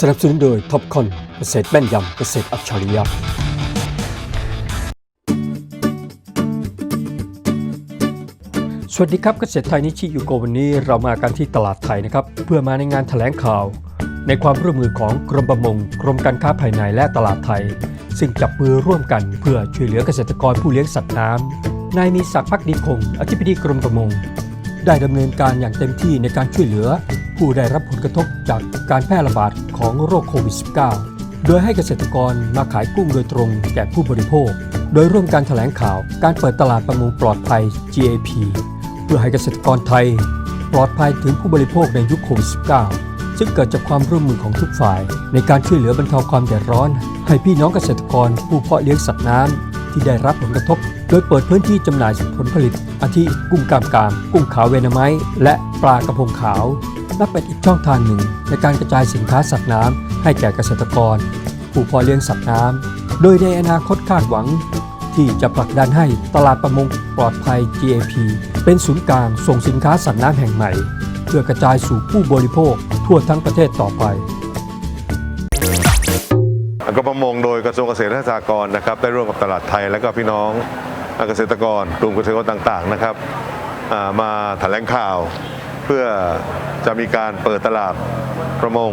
สนับสนุนโดยท็อปคอนเกษตรแม่นยำเกษตรอัจฉริยะสวัสดีครับเกษตรไทยนิชิยูโกวันนี้เรามากันที่ตลาดไทยนะครับ เพื่อมาในงานแถลงข่าว ในความร่วมมือของกรมประมง กรมการค้าภายในและตลาดไทย ซึ่งจับมือร่วมกันเพื่อช่วยเหลือเกษตรกรผู้เลี้ยงสัตว์น้ำนายมีศักดิ์พักดีคง อธิบดีกรมประมง ได้ดำเนินการอย่างเต็มที่ในการช่วยเหลือ ผู้ได้รับผลกระทบจากการแพร่ระบาดของโรคโควิด -19 โดยให้เกษตรกรมาขายกุ้งโดยตรงแก่ผู้บริโภค โดยร่วมการแถลงข่าวการเปิดตลาดประมงปลอดภัย GAP เพื่อให้เกษตรกรไทย ปลอดภัยถึงผู้บริโภคในยุคโควิด -19 ซึ่งเกิดจากความร่วมมือของทุกฝ่าย ในการช่วยเหลือบรรเทาความเดือดร้อน ให้พี่น้องเกษตรกรผู้เพาะเลี้ยงสัตว์น้ำ ที่ได้รับผลกระทบ โดยเปิดพื้นที่จำหน่ายผลผลิต อาทิกุ้งกามกาม กุ้งขาวเวนไมต์และปลากระพงขาว นับเป็นอีกช่องทางหนึ่ง ในการกระจายสินค้าสัตว์น้ำให้แก่เกษตรกร ผู้เพาะเลี้ยงสัตว์น้ำโดยในอนาคตคาดหวัง ที่จะผลักดันให้ตลาดประมงปลอดภัย GAP เป็นศูนย์กลางส่งสินค้าสัตว์น้ำแห่งใหม่ เพื่อกระจายสู่ผู้บริโภคทั่วทั้งประเทศต่อไป กรมประมงโดยกระทรวงเกษตรและสหกรณ์นะครับได้ร่วมกับตลาดไทยและก็พี่น้องเกษตรกรกลุ่มเกษตรกรต่างๆนะครับอ่ามาแถลงข่าว เพื่อจะมีการเปิดตลาดประมง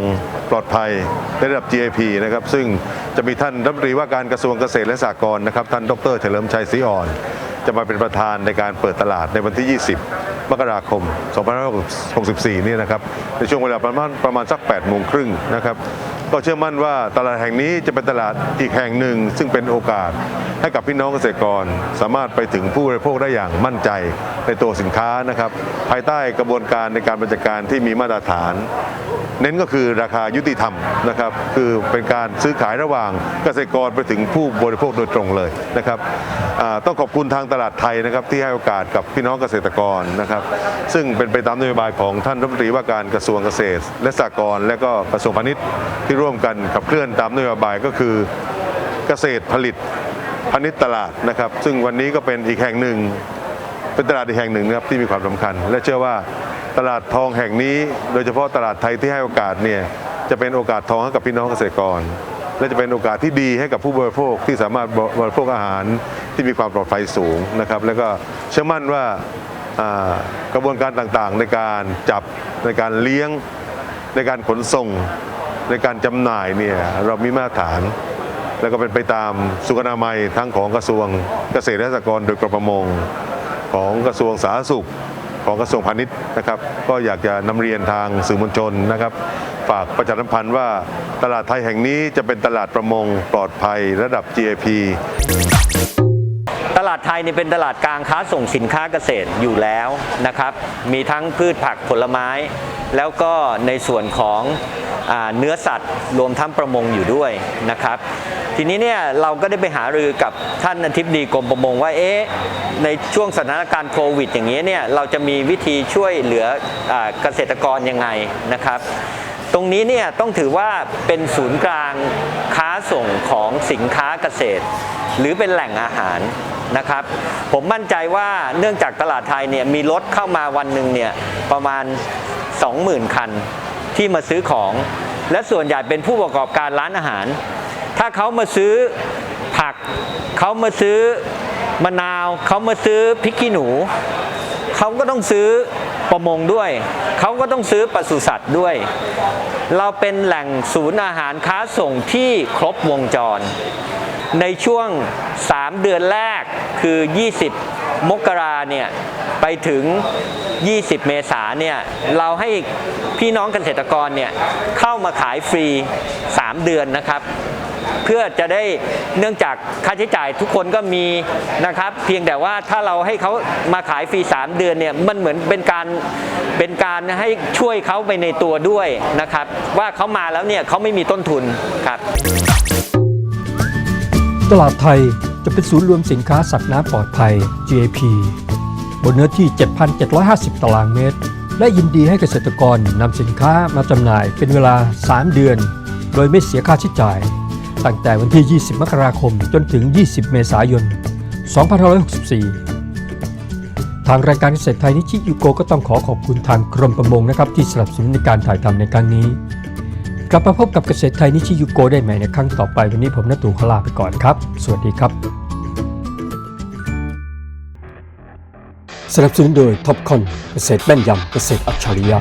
ปลอดภัยในระดับ GAP นะครับซึ่งจะมีท่านรัฐมนตรีว่าการกระทรวงเกษตรและสหกรณ์นะครับท่านดรเฉลิมชัยศรีอ่อน จะมาเป็นประธานในการเปิดตลาดในวันที่ 20 มกราคม 2564 นี่นะครับในช่วงเวลาประมาณประมาณสัก 8 โมงครึ่งนะครับ ก็เชื่อมั่นว่าตลาดแห่งนี้จะเป็นตลาดอีกแห่งหนึ่ง ซึ่งเป็นโอกาสให้กับพี่น้องเกษตรกร สามารถไปถึงผู้บริโภคได้อย่างมั่นใจในตัวสินค้านะครับ ภายใต้กระบวนการในการบริการที่มีมาตรฐาน เน้นก็คือราคายุติธรรมนะครับ คือเป็นการซื้อขายระหว่างเกษตรกรไปถึงผู้บริโภคโดยตรงเลยนะครับต้องขอบคุณทางตลาดไทยนะครับที่ให้โอกาสกับพี่น้องเกษตรกรนะครับ ซึ่งเป็นไปตามนโยบายของท่านรัฐมนตรีว่าการกระทรวงเกษตร และสหกรณ์และก็กระทรวงพาณิชย์ที่ร่วมกันขับเคลื่อนตามนโยบายก็คือเกษตรผลิตพาณิชย์ตลาดนะครับ ซึ่งวันนี้ก็เป็นอีกแห่งหนึ่ง เป็นตลาดอีกแห่งหนึ่งนะครับที่มีความสำคัญ และเชื่อว่าตลาดทองแห่งนี้ โดยเฉพาะตลาดไทยที่ให้โอกาสเนี่ยจะเป็นโอกาสทองให้กับพี่น้องเกษตรกร และจะเป็นโอกาสที่ดีให้กับผู้บริโภคที่สามารถบริโภคอาหารที่มีความปลอดภัยสูงนะครับ แล้วก็เชื่อมั่นว่ากระบวนการต่างๆ ในการจับในการเลี้ยงในการขนส่ง ในการจำหน่ายเนี่ยเรามีมาตรฐาน แล้วก็เป็นไปตามสุขนามัยทั้งของกระทรวงเกษตรและสหกรณ์โดยกรมประมง ของกระทรวงสาธารณสุข ของกระทรวงพาณิชย์นะครับ ก็อยากจะนำเรียนทางสื่อมวลชนนะครับ ฝากประชาสัมพันธ์ว่าตลาดไทยแห่งนี้จะเป็นตลาดประมงปลอดภัยระดับ GAP ตลาดไทยนี่เป็นตลาดกลางค้าส่งสินค้าเกษตรอยู่แล้วนะครับ มีทั้งพืชผักผลไม้ แล้วก็ในส่วนของ เนื้อสัตว์รวมทั้งประมงอยู่ด้วยนะครับ ทีนี้เนี่ยเราก็ได้ไปหารือกับท่านอธิบดีกรมประมงว่าเอ๊ะในช่วงสถานการณ์โควิด อย่างนี้เนี่ยเราจะมีวิธีช่วยเหลืออเกษตรกรยังไงนะครับตรงนี้เนี่ยต้องถือว่าเป็นศูนย์กลางค้าส่งของสินค้าเกษตร หรือเป็นแหล่งอาหารนะครับ ผมมั่นใจว่าเนื่องจากตลาดไทยเนี่ยมีรถเข้ามาวันหนึ่งเนี่ยประมาณ 20,000 คันที่มาซื้อของ และส่วนใหญ่เป็นผู้ประกอบการร้านอาหาร ถ้าเขามาซื้อผัก เขามาซื้อมะนาว เขามาซื้อพริกขี้หนู เขาก็ต้องซื้อประมงด้วย เขาก็ต้องซื้อปศุสัตว์ด้วย เราเป็นแหล่งศูนย์อาหารค้าส่งที่ครบวงจร ในช่วง 3 เดือนแรกคือ 20 มกราเนี่ยไปถึง 20 เมษาเนี่ยเราให้พี่น้องเกษตรกรเนี่ยเข้ามาขายฟรี 3 เดือนนะครับเพื่อจะได้เนื่องจากค่าใช้จ่ายทุกคนก็มีนะครับ เพียงแต่ว่าถ้าเราให้เขามาขายฟรี 3 เดือนเนี่ยมันเหมือนเป็นการเป็นการให้ช่วยเขาไปในตัวด้วยนะครับ ว่าเขามาแล้วเนี่ยเขาไม่มีต้นทุนครับ ตลาดไทยจะเป็นศูนย์รวมสินค้าสัตว์น้ำปลอดภัย GAP บนเนื้อที่ 7,750 ตารางเมตร และยินดีให้เกษตรกรนำสินค้ามาจำหน่ายเป็นเวลา 3 เดือน โดยไม่เสียค่าใช้จ่าย ตั้งแต่วันที่ 20 มกราคมจนถึง 20 เมษายน 2564 ทางรายการเกษตรไทยนิชิยูโกก็ต้องขอขอบคุณทางกรมประมงนะครับที่สนับสนุนในการถ่ายทำในครั้งนี้ กลับมาพบกับเกษตรไทยนิชิยุโกได้ใหม่ในครั้งต่อไปวันนี้ผมนตู่ขอลาไปก่อนครับ สวัสดีครับ สนับสนุนโดยท็อปคอนเกษตรแม่นยำเกษตรอัจฉริยะ